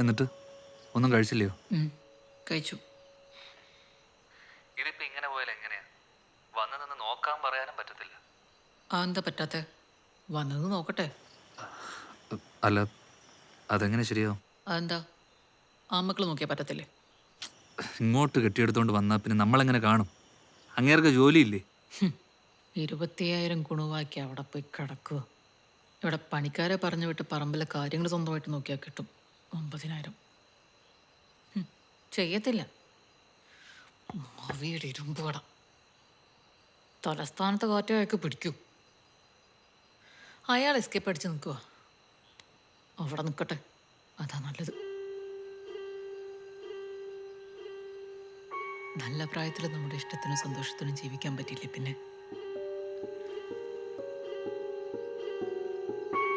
എന്നിട്ട്? ഒന്നും കഴിച്ചില്ലയോ? കഴിച്ചു. ഇതിപ്പോ ഇങ്ങനെ പോയാൽ എങ്ങനെയാ? വന്നു നിന്ന് നോക്കാൻ പറയാനും പറ്റത്തില്ല. ആ എന്താ പറ്റാത്ത? വന്നത് നോക്കട്ടെ. അല്ല അതെങ്ങനെ ശരിയാവും? അതെന്താ? ആമക്കൾ നോക്കിയാൽ പറ്റത്തില്ലേ? ഇങ്ങോട്ട് കെട്ടിയെടുത്തോണ്ട് വന്നാൽ പിന്നെ നമ്മളെങ്ങനെ കാണും? അങ്ങേർക്ക് ജോലിയില്ലേ? ഇരുപത്തിയായിരം ഗുണവാക്കി അവിടെ പോയി കിടക്കുക. ഇവിടെ പണിക്കാരെ പറഞ്ഞു വിട്ട് പറമ്പിലെ കാര്യങ്ങൾ സ്വന്തമായിട്ട് നോക്കിയാൽ കിട്ടും. ഒമ്പതിനായിരം ചെയ്യത്തില്ല. മാവിയുടെ ഇരുമ്പ് കട തലസ്ഥാനത്തെ കാറ്റ് അയാൾക്ക് പിടിക്കൂ. അയാൾ എസ്കേപ്പ് അടിച്ച് നിൽക്കുക അവിടെ നിൽക്കട്ടെ. അതാ നല്ലത്. നല്ല പ്രായത്തിൽ നമ്മുടെ ഇഷ്ടത്തിനും സന്തോഷത്തിനും ജീവിക്കാൻ പറ്റിയില്ലേ പിന്നെ?